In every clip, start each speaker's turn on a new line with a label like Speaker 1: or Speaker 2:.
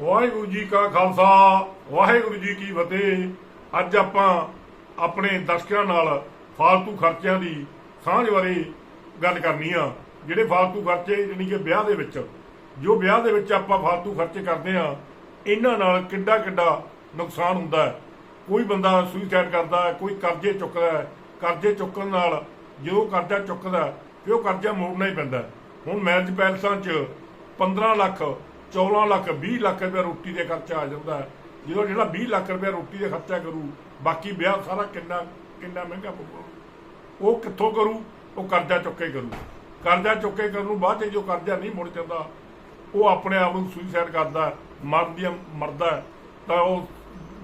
Speaker 1: ਵਾਹਿਗੁਰੂ ਜੀ ਕਾ ਖਾਲਸਾ ਵਾਹਿਗੁਰੂ ਜੀ ਕੀ ਫਤਿਹ। ਅੱਜ ਆਪਾਂ ਆਪਣੇ ਦਰਸ਼ਕਾਂ ਨਾਲ ਫਾਲਤੂ ਖਰਚਿਆਂ ਦੀ ਸਾਂਝ ਬਾਰੇ ਗੱਲ ਕਰਨੀ ਆ। ਜਿਹੜੇ ਫਾਲਤੂ ਖਰਚੇ ਜਾਣੀ ਕਿ ਵਿਆਹ ਦੇ ਵਿੱਚ ਜੋ ਵਿਆਹ ਦੇ ਵਿੱਚ ਆਪਾਂ ਫਾਲਤੂ ਖਰਚੇ ਕਰਦੇ ਆ ਇਹਨਾਂ ਨਾਲ ਕਿੱਡਾ ਕਿੱਡਾ ਨੁਕਸਾਨ ਹੁੰਦਾ ਹੈ। ਕੋਈ ਬੰਦਾ ਸੁਈਸਾਈਡ ਕਰਦਾ ਕੋਈ ਕਰਜ਼ੇ ਚੁੱਕਦਾ ਕਰਜ਼ੇ ਚੁੱਕਣ ਨਾਲ ਜਦੋਂ ਕਰਜ਼ਾ ਚੁੱਕਦਾ ਹੈ, ਫਿਰ ਉਹ ਕਰਜ਼ਾ ਮੋੜਨਾ ਹੀ ਪੈਂਦਾ ਹੈ। ਹੁਣ ਮੈਰਿਜ ਪੈਲਸਾਂ 'ਚ 15 ਲੱਖ 14 ਲੱਖ 20 ਲੱਖ ਰੁਪਏ ਰੋਟੀ ਦੇ ਖਰਚਾ ਆ ਜਾਂਦਾ ਹੈ। ਜਦੋਂ ਜਿਹੜਾ 20 ਲੱਖ ਰੁਪਏ ਰੋਟੀ ਦੇ ਖਰਚਾ ਕਰੂ, ਬਾਕੀ ਵਿਆਹ ਸਾਰਾ ਕਿੰਨਾ ਕਿੰਨਾ ਮਹਿੰਗਾ ਪਊਗਾ? ਉਹ ਕਿੱਥੋਂ ਕਰੂ? ਉਹ ਕਰਜ਼ਾ ਚੁੱਕ ਕਰੂ। ਕਰਜ਼ਾ ਚੁੱਕ ਕਰਨ ਨੂੰ ਬਾਅਦ ਜੋ ਕਰਜ਼ਾ ਨਹੀਂ ਮੁੜ ਜਾਂਦਾ, ਉਹ ਆਪਣੇ ਆਪ ਨੂੰ ਸੁਸਾਈਡ ਕਰਦਾ ਮਰਦੀ ਮਰਦਾ ਤਾਂ ਉਹ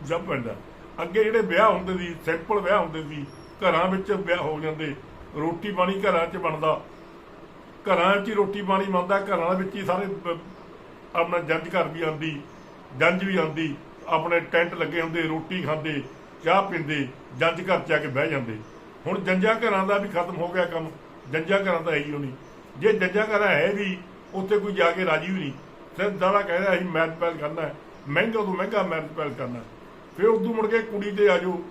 Speaker 1: ਜੰਮ ਪੈਂਦਾ ਅੱਗੇ ਜਿਹੜੇ ਵਿਆਹ ਹੁੰਦੇ ਸੀ ਸਿੰਪਲ ਵਿਆਹ ਹੁੰਦੇ ਸੀ, ਘਰਾਂ ਵਿੱਚ ਵਿਆਹ ਹੋ ਜਾਂਦੇ, ਰੋਟੀ ਪਾਣੀ ਘਰਾਂ 'ਚ ਬਣਦਾ। ਘਰਾਂ 'ਚ ਹੀ ਰੋਟੀ ਪਾਣੀ ਬਣਦਾ, ਘਰਾਂ ਦੇ ਵਿੱਚ ਹੀ ਸਾਰੇ ਆਪਣਾ ਜੰਜ ਘਰ ਵੀ ਆਂਦੀ ਜੰਜ ਵੀ ਆਂਦੀ ਆਪਣੇ ਟੈਂਟ ਲੱਗੇ ਹੁੰਦੇ, ਰੋਟੀ ਖਾਂਦੇ, ਚਾਹ ਪੀਂਦੇ ਜੰਜ ਘਰ 'ਚ ਆ ਕੇ ਬਹਿ ਜਾਂਦੇ। ਹੁਣ ਜੰਜਾਂ ਘਰਾਂ ਦਾ ਵੀ ਖਤਮ ਹੋ ਗਿਆ ਕੰਮ ਜੰਜਾਂ ਘਰਾਂ ਦਾ ਹੈ ਹੀ ਉਹ ਨਹੀਂ ਜੇ ਜੰਜਾਂ ਘਰ ਹੈ ਵੀ, ਉੱਥੇ ਕੋਈ ਜਾ ਕੇ ਰਾਜੀ ਵੀ ਨਹੀਂ। ਸਿਰਫ ਦਾੜਾ ਕਹਿੰਦਾ ਅਸੀਂ ਮੈਚ ਪੈਲ ਕਰਨਾ ਮਹਿੰਗਾ ਤੋਂ ਮਹਿੰਗਾ ਮੈਚ ਪੈਲ ਕਰਨਾ ਫਿਰ ਉਦੋਂ ਮੁੜ ਕੇ ਕੁੜੀ ਤੇ ਆਜੋ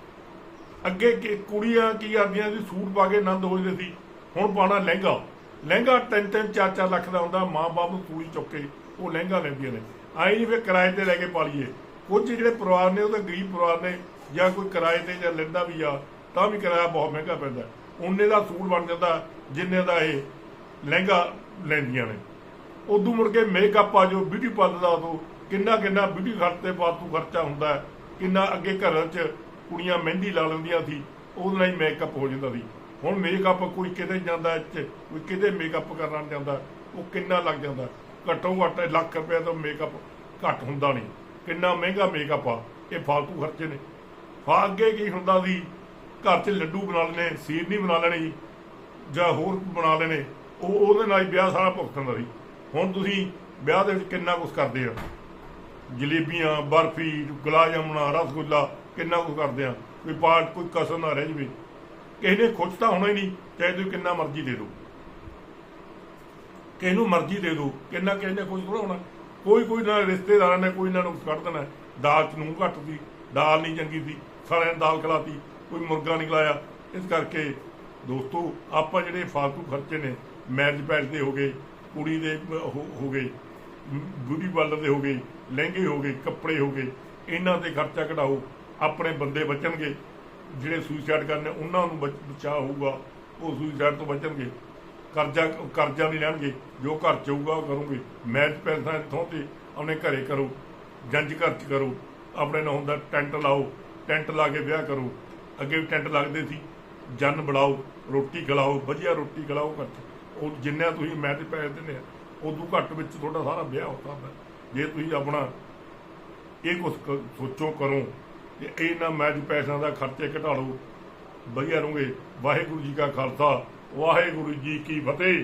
Speaker 1: ਅੱਗੇ ਕਿ ਕੁੜੀਆਂ ਕੀ ਕਰਦੀਆਂ ਸੀ, ਸੂਟ ਪਾ ਕੇ ਆਨੰਦ ਹੋ ਸੀ। ਹੁਣ ਪਾਣਾ ਲਹਿੰਗਾ। ਲਹਿੰਗਾ ਤਿੰਨ ਤਿੰਨ ਚਾਰ ਚਾਰ ਲੱਖ ਦਾ ਹੁੰਦਾ, ਮਾਂ-ਬਾਪ ਨੂੰ ਪੂਰੀ ਚੁੱਕ ਕੇ। ਉਹ ਲਹਿੰਗਾ ਲੈਂਦੀਆਂ ਨੇ। ਆਈ ਨਹੀਂ ਫਿਰ ਕਿਰਾਏ ਤੇ ਲੈ ਕੇ ਪਾਲੀਏ। ਕੁਝ ਜਿਹੜੇ ਪਰਿਵਾਰ ਨੇ, ਉਹ ਤਾਂ ਗਰੀਬ ਪਰਿਵਾਰ ਨੇ, ਜਾਂ ਕੋਈ ਕਿਰਾਏ ਤੇ ਜਾਂ ਲੈਂਦਾ ਵੀ ਆ, ਤਾਂ ਵੀ ਕਿਰਾਇਆ ਬਹੁਤ ਮਹਿੰਗਾ ਪੈਂਦਾ। ਉਹਨੇ ਦਾ ਸੂਟ ਬਣ ਜਾਂਦਾ, ਜਿੰਨੇ ਦਾ ਇਹ ਲਹਿੰਗਾ ਲੈਂਦੀਆਂ ਨੇ। ਉਦੋਂ ਮੁੜ ਕੇ ਮੇਕਅਪ ਆ ਜੋ ਬਿਊਟੀ ਪਾਰਲਰ ਦਾ ਉਦੋਂ ਕਿੰਨਾ ਕਿੰਨਾ ਬਿਊਟੀ ਖਰਚ ਤੇ ਫਾਲਤੂ ਖਰਚਾ ਹੁੰਦਾ ਕਿੰਨਾ ਅੱਗੇ ਘਰਾਂ 'ਚ ਕੁੜੀਆਂ ਮਹਿੰਦੀ ਲਾ ਲੈਂਦੀਆਂ ਸੀ, ਉਹਦੇ ਨਾਲ ਹੀ ਮੇਕਅਪ ਹੋ ਜਾਂਦਾ ਸੀ। ਹੁਣ ਮੇਕਅਪ ਕੋਈ ਕਿਤੇ ਜਾਂਦਾ ਕੋਈ ਕਿਤੇ ਮੇਕਅਪ ਕਰਨਾ ਜਾਂਦਾ, ਉਹ ਕਿੰਨਾ ਲੱਗ ਜਾਂਦਾ। ਘੱਟੋ ਘੱਟ ਲੱਖ ਰੁਪਏ ਤੋਂ ਮੇਕਅਪ ਘੱਟ ਹੁੰਦਾ ਨਹੀਂ। ਕਿੰਨਾ ਮਹਿੰਗਾ ਮੇਕਅਪ ਆ, ਇਹ ਫਾਲਤੂ ਖਰਚੇ ਨੇ। ਫਾ ਅੱਗੇ ਕੀ ਹੁੰਦਾ ਸੀ, ਘਰ 'ਚ ਲੱਡੂ ਬਣਾ ਲੈਣੇ ਸੀਰਨੀ ਬਣਾ ਲੈਣੀ ਜਾਂ ਹੋਰ ਬਣਾ ਲੈਣੇ, ਉਹ ਉਹਦੇ ਨਾਲ ਹੀ ਵਿਆਹ ਸਾਰਾ ਭੁਗਤਣ ਦਾ ਸੀ। ਹੁਣ ਤੁਸੀਂ ਵਿਆਹ ਦੇ ਵਿੱਚ ਕਿੰਨਾ ਕੁਝ ਕਰਦੇ ਆ? ਜਲੇਬੀਆਂ, ਬਰਫੀ ਗੁਲਾਬ ਜਾਮਣਾ ਰਸਗੁੱਲਾ, ਕਿੰਨਾ ਕੁਝ ਕਰਦੇ ਆ? ਕੋਈ ਪਾਰਟ ਕੋਈ ਕਸਰ ਨਾ ਰਹਿ ਜਵੇ। ਕਿਸੇ ਨੇ ਖੁਸ਼ ਤਾਂ ਹੋਣਾ ਹੀ ਨਹੀਂ, ਚਾਹੇ ਤੁਸੀਂ ਕਿੰਨਾ ਮਰਜ਼ੀ ਦੇ ਦਿਓ। ਕਿਸੇ ਨੂੰ ਮਰਜ਼ੀ ਦੇ ਦਿਓ ਕਿੰਨਾ ਕਿਸੇ ਨੇ ਖੁਸ਼ ਥੋੜ੍ਹਾ ਕੋਈ ਕੋਈ ਨਾ ਰਿਸ਼ਤੇਦਾਰਾਂ ਨੇ ਕੋਈ ਨਾ ਨੂੰ ਕੱਢ ਦੇਣਾ। ਦਾਲ ਚ ਨੂੰ ਘੱਟ ਸੀ, ਦਾਲ ਨਹੀਂ ਚੰਗੀ ਸੀ, ਸਾਰਿਆਂ ਨੇ ਦਾਲ ਖਿਲਾਤੀ, ਕੋਈ ਮੁਰਗਾ ਨਹੀਂ ਖਿਲਾਇਆ। ਇਸ ਕਰਕੇ ਦੋਸਤੋ, ਆਪਾਂ ਜਿਹੜੇ ਫਾਲਤੂ ਖਰਚੇ ਨੇ ਮੈਰਿਜ ਪੈਲਸ ਦੇ ਹੋ ਗਏ, ਕੁੜੀ ਦੇ ਹੋ ਗਏ ਬਿਊਟੀ ਪਾਰਲਰ ਦੇ ਹੋ ਗਏ, ਲਹਿੰਗੇ ਹੋ ਗਏ, ਕੱਪੜੇ ਹੋ ਗਏ, ਇਹਨਾਂ ਤੇ ਖਰਚਾ ਕਢਾਓ, ਆਪਣੇ ਬੰਦੇ ਬਚਣਗੇ। ਜਿਹੜੇ ਸੁਸਾਈਡ ਕਰਨੇ, ਉਹਨਾਂ ਨੂੰ ਬਚ- ਹੋਊਗਾ, ਉਹ ਸੁਸਾਈਡ ਤੋਂ ਬਚਣਗੇ। ਕਰਜ਼ਾ ਕਰਜ਼ਾ ਨਹੀਂ ਲੈਣਗੇ, ਜੋ ਘਰ ਚ ਹੋਊਗਾ ਉਹ ਕਰੋਗੇ। ਮੈਚ ਪੈਸਾ ਇੱਥੋਂ ਤੇ ਆਪਣੇ ਘਰੇ ਕਰੋ ਜੰਜ ਘਰ ਚ ਕਰੋ, ਆਪਣੇ ਨਾਲ ਹੁੰਦਾ ਟੈਂਟ ਲਾਓ, ਟੈਂਟ ਲਾ ਕੇ ਵਿਆਹ ਕਰੋ। ਅੱਗੇ ਵੀ ਟੈਂਟ ਲੱਗਦੇ ਸੀ, ਜਨ ਬੁਲਾਓ ਰੋਟੀ ਖਿਲਾਓ, ਵਧੀਆ ਰੋਟੀ ਖਿਲਾਓ ਘਰ 'ਚ। ਉਹ ਜਿੰਨਾ ਤੁਸੀਂ ਮੈਚ ਪੈਸੇ ਦਿੰਦੇ ਆ, ਉਦੋਂ ਘੱਟ ਵਿੱਚ ਤੁਹਾਡਾ ਸਾਰਾ ਵਿਆਹ ਹੋ ਸਕਦਾ ਜੇ ਤੁਸੀਂ ਆਪਣਾ ਇਹ ਕੁਛ ਸੋਚੋ ਕਰੋ ਤੇ ਇਹਨਾਂ ਮੈਚ ਪੈਸਿਆਂ ਦਾ ਖਰਚੇ ਘਟਾ ਲਓ ਵਧੀਆ ਰਹੋਗੇ। ਵਾਹਿਗੁਰੂ ਜੀ ਕਾ ਖਾਲਸਾ। ਵਾਹਿਗੁਰੂ ਜੀ ਕੀ ਫਤਿਹ।